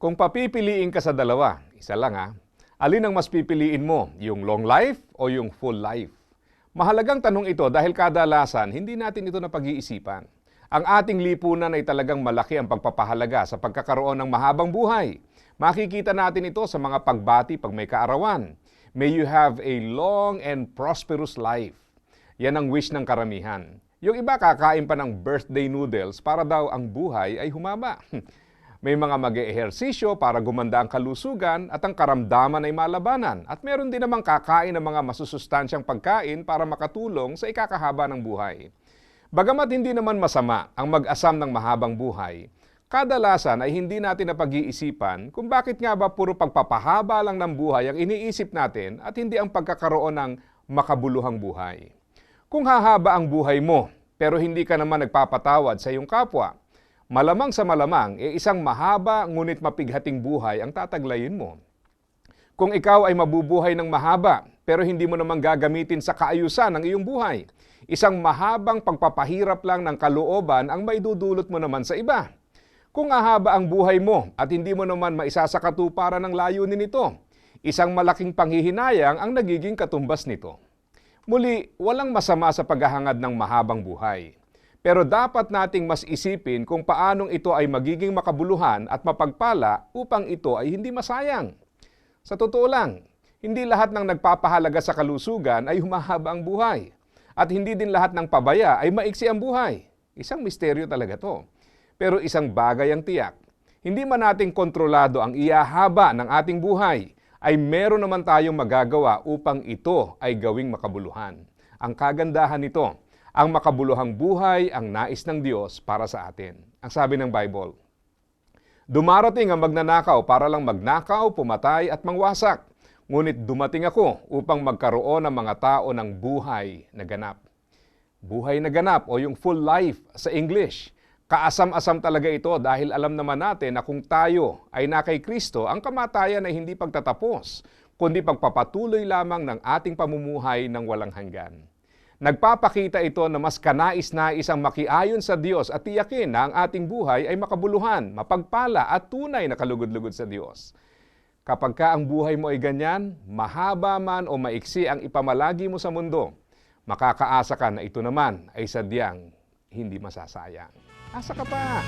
Kung papipiliin ka sa dalawa, isa lang ha, alin ang mas pipiliin mo, yung long life o yung full life? Mahalagang tanong ito dahil kadalasan hindi natin ito napag-iisipan. Ang ating lipunan ay talagang malaki ang pagpapahalaga sa pagkakaroon ng mahabang buhay. Makikita natin ito sa mga pagbati pag may kaarawan. May you have a long and prosperous life. Yan ang wish ng karamihan. Yung iba kakain pa ng birthday noodles para daw ang buhay ay humaba. May mga mag-ehersisyo para gumanda ang kalusugan at ang karamdaman ay malabanan. At meron din namang kakain ng mga masusustansyang pagkain para makatulong sa ikakahaba ng buhay. Bagamat hindi naman masama ang mag-asam ng mahabang buhay, kadalasan ay hindi natin napag-iisipan kung bakit nga ba puro pagpapahaba lang ng buhay ang iniisip natin at hindi ang pagkakaroon ng makabuluhang buhay. Kung hahaba ang buhay mo, pero hindi ka naman nagpapatawad sa iyong kapwa, malamang sa malamang, e isang mahaba ngunit mapighating buhay ang tataglayin mo. Kung ikaw ay mabubuhay ng mahaba, pero hindi mo naman gagamitin sa kaayusan ng iyong buhay, isang mahabang pagpapahirap lang ng kalooban ang maidudulot mo naman sa iba. Kung ahaba ang buhay mo at hindi mo naman maisasakatuparan ng layunin nito, isang malaking panghihinayang ang nagiging katumbas nito. Muli, walang masama sa paghahangad ng mahabang buhay. Pero dapat nating mas isipin kung paanong ito ay magiging makabuluhan at mapagpala upang ito ay hindi masayang. Sa totoo lang, hindi lahat ng nagpapahalaga sa kalusugan ay humahaba ang buhay. At hindi din lahat ng pabaya ay maiksi ang buhay. Isang misteryo talaga to. Pero isang bagay ang tiyak. Hindi man nating kontrolado ang iahaba ng ating buhay, ay meron naman tayong magagawa upang ito ay gawing makabuluhan. Ang kagandahan nito, ang makabuluhang buhay ang nais ng Diyos para sa atin. Ang sabi ng Bible, Dumarating ang magnanakaw para lang magnakaw, pumatay at mangwasak. Ngunit dumating ako upang magkaroon ng mga tao ng buhay na ganap. Buhay na ganap o yung full life sa English. Kaasam-asam talaga ito dahil alam naman natin na kung tayo ay na kay Kristo, ang kamatayan ay hindi pagtatapos, kundi pagpapatuloy lamang ng ating pamumuhay ng walang hanggan. Nagpapakita ito na mas kanais-nais ang makiayon sa Diyos at tiyakin na ang ating buhay ay makabuluhan, mapagpala at tunay na kalugod-lugod sa Diyos. Kapag ka ang buhay mo ay ganyan, mahaba man o maiksi ang ipamalagi mo sa mundo, makakaasa ka na ito naman ay sadyang hindi masasayang. Asa ka pa?